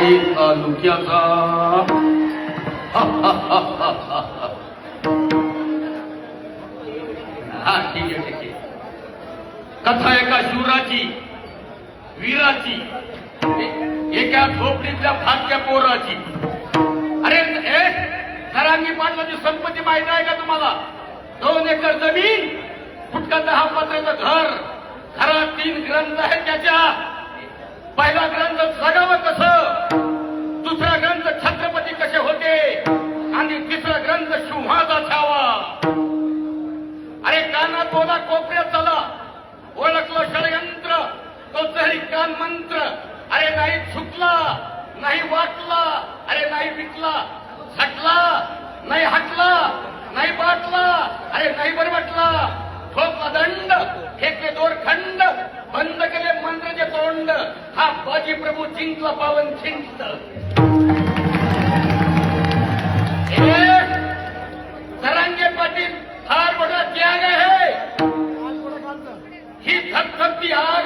वाई तालुक्याचा हा ठीक आहे ठीक आहे. कथा एका शूराची वीराची एका झोपडीतल्या भाग्य पोराची. अरे ए सरांनी पाटलाची संपत्ती माहीत आहे का तुम्हाला? दोन एकर जमीन फुटका दहा पत्राचं घर घरात तीन ग्रंथ आहेत त्याच्या. पहिला ग्रंथ जगावं कसं मंत्र. अरे नाही चुकला नाही वाटला अरे नाही विकला झटला नाही हटला नाही बाटला अरे नाही बरबटला. ठोकला दंड फेकले दोर खंड बंद केले मंत्रचे तोंड. हा बाजी प्रभू जिंकला पावन चिंत सरांगे पाटील फार मोठा त्याग आहे. ही धगधगती आज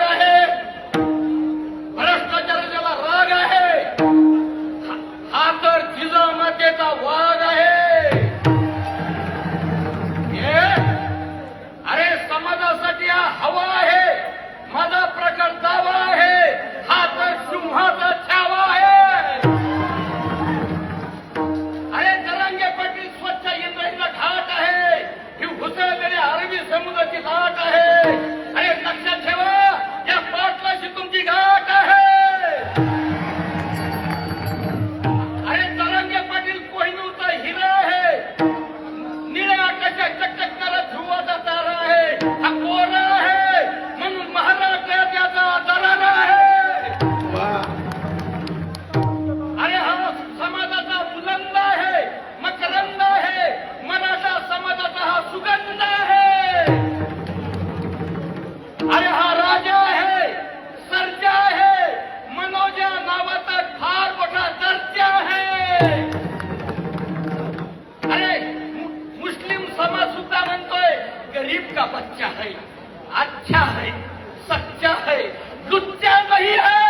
बच्चा है अच्छा है सच्चा है लुच्चा नहीं है।